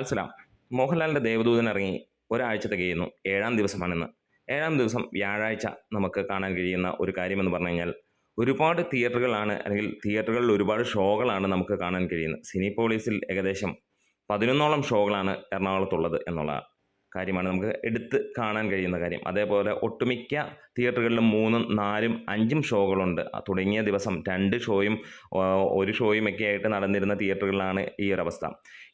അസ്സലാം മോഹൻലാലിന്റെ ദേവദൂതൻ ഇറങ്ങി ഒരാഴ്ച തികയുന്നു ഏഴാം ദിവസമാണിന്ന്. ഏഴാം ദിവസം വ്യാഴാഴ്ച നമുക്ക് കാണാൻ കഴിയുന്ന ഒരു കാര്യമെന്ന് പറഞ്ഞു കഴിഞ്ഞാൽ ഒരുപാട് തിയേറ്ററുകളാണ് അല്ലെങ്കിൽ തിയേറ്ററുകളിൽ ഒരുപാട് ഷോകളാണ് നമുക്ക് കാണാൻ കഴിയുന്നത്. സിനിപോളീസിൽ ഏകദേശം പതിനൊന്നോളം ഷോകളാണ് എറണാകുളത്തുള്ളത് എന്നുള്ള കാര്യമാണ് നമുക്ക് എടുത്ത് കാണാൻ കഴിയുന്ന കാര്യം. അതേപോലെ ഒട്ടുമിക്ക തിയേറ്ററുകളിലും മൂന്നും നാലും അഞ്ചും ഷോകളുണ്ട്. തുടങ്ങിയ ദിവസം രണ്ട് ഷോയും ഒരു ഷോയും ഒക്കെ ആയിട്ട് നടന്നിരുന്ന തിയേറ്ററുകളിലാണ് ഈ ഒരവസ്ഥ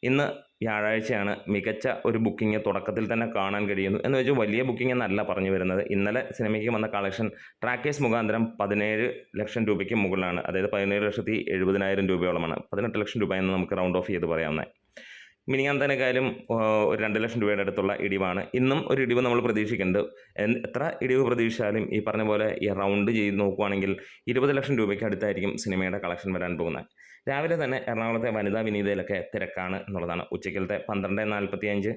ഇന്ന് വ്യാഴാഴ്ചയാണ് മികച്ച ഒരു ബുക്കിംഗ് തുടക്കത്തിൽ തന്നെ കാണാൻ കഴിയുന്നു. എന്ന് വെച്ചാൽ വലിയ ബുക്കിംഗ് എന്നല്ല പറഞ്ഞു വരുന്നത്. ഇന്നലെ സിനിമയ്ക്ക് വന്ന കളക്ഷൻ ട്രാക്കേഴ്സ് മുഖാന്തരം പതിനേഴ് ലക്ഷം രൂപയ്ക്ക് മുകളിലാണ്. അതായത് പതിനേഴ് ലക്ഷത്തി എഴുപതിനായിരം രൂപയോളമാണ്. പതിനെട്ട് ലക്ഷം രൂപ എന്ന് നമുക്ക് റൗണ്ട് ഓഫ് ചെയ്ത് പറയാവുന്നത് മിനിങ്ങാന്തനേക്കാളും ഒരു രണ്ട് ലക്ഷം രൂപയുടെ അടുത്തുള്ള ഇടിവാണ്. ഇന്നും ഒരു ഇടിവ് നമ്മൾ പ്രതീക്ഷിക്കുന്നുണ്ട്. എത്ര ഇടിവ് പ്രതീക്ഷിച്ചാലും ഈ പറഞ്ഞ പോലെ ഈ റൗണ്ട് ചെയ്ത് നോക്കുവാണെങ്കിൽ ഇരുപത് ലക്ഷം രൂപയ്ക്ക് അടുത്തായിരിക്കും സിനിമയുടെ കളക്ഷൻ വരാൻ പോകുന്നത്. രാവിലെ തന്നെ എറണാകുളത്തെ വനിതാ വിനീതയിലൊക്കെ തിരക്കാണ് എന്നുള്ളതാണ് ഉച്ചയ്ക്കലത്തെ പന്ത്രണ്ട് നാൽപ്പത്തി അഞ്ച്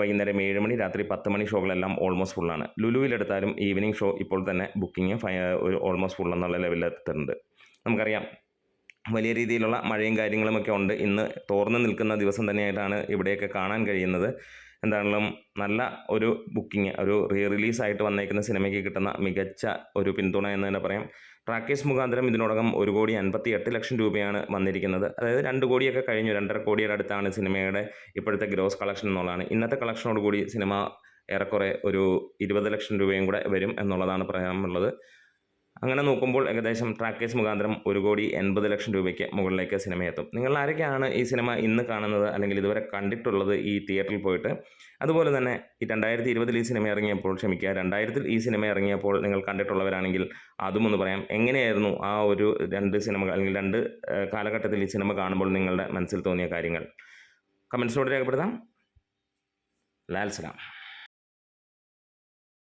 വൈകുന്നേരം ഏഴ് മണി രാത്രി പത്ത് മണി ഷോകളെല്ലാം ഓൾമോസ്റ്റ് ഫുള്ളാണ് ലുലുവിലെടുത്താലും ഈവനിങ് ഷോ ഇപ്പോൾ തന്നെ ബുക്കിംഗ് ഒരു ഓൾമോസ്റ്റ് ഫുൾ എന്നുള്ള ലെവലിൽ എത്തുന്നുണ്ട് നമുക്കറിയാം വലിയ രീതിയിലുള്ള മഴയും കാര്യങ്ങളുമൊക്കെ ഉണ്ട്. ഇന്ന് തോർന്നു നിൽക്കുന്ന ദിവസം തന്നെയായിട്ടാണ് ഇവിടെയൊക്കെ കാണാൻ കഴിയുന്നത്. എന്താണെങ്കിലും നല്ല ഒരു ബുക്കിംഗ് ഒരു റീ റിലീസായിട്ട് വന്നേക്കുന്ന സിനിമയ്ക്ക് കിട്ടുന്ന മികച്ച ഒരു പിന്തുണ എന്ന് തന്നെ പറയാം. ട്രാക്കേഴ്സ് മുഖാന്തരം ഇതിനോടകം ഒരു കോടി അൻപത്തി എട്ട് ലക്ഷം രൂപയാണ് വന്നിരിക്കുന്നത്. അതായത് രണ്ട് കോടിയൊക്കെ കഴിഞ്ഞു രണ്ടര കോടിയുടെ അടുത്താണ് സിനിമയുടെ ഇപ്പോഴത്തെ ഗ്രോസ് കളക്ഷൻ എന്നുള്ളതാണ്. ഇന്നത്തെ കളക്ഷനോട് കൂടി സിനിമ ഏറെക്കുറെ ഒരു ഇരുപത് ലക്ഷം രൂപയും കൂടെ വരും എന്നുള്ളതാണ് പറയാനുള്ളത്. അങ്ങനെ നോക്കുമ്പോൾ ഏകദേശം ട്രാക്കേഴ്സ് മുഖാന്തരം ഒരു കോടി എൺപത് ലക്ഷം രൂപയ്ക്ക് മുകളിലേക്ക് സിനിമ എത്തും നിങ്ങൾ ആരൊക്കെയാണ് ഈ സിനിമ ഇന്ന് കാണുന്നത് അല്ലെങ്കിൽ ഇതുവരെ കണ്ടിട്ടുള്ളത് ഈ തിയേറ്ററിൽ പോയിട്ട്? അതുപോലെ തന്നെ ഈ രണ്ടായിരത്തി ഇരുപതിൽ ഈ സിനിമ ഇറങ്ങിയപ്പോൾ ക്ഷമിക്കുക രണ്ടായിരത്തിൽ ഈ സിനിമ ഇറങ്ങിയപ്പോൾ നിങ്ങൾ കണ്ടിട്ടുള്ളവരാണെങ്കിൽ അതും ഒന്ന് പറയാം. എങ്ങനെയായിരുന്നു ആ ഒരു രണ്ട് സിനിമകൾ അല്ലെങ്കിൽ രണ്ട് കാലഘട്ടത്തിൽ ഈ സിനിമ കാണുമ്പോൾ നിങ്ങളുടെ മനസ്സിൽ തോന്നിയ കാര്യങ്ങൾ? കമൻസിലൂടെ രേഖപ്പെടുത്താം. ലാൽ സലാം.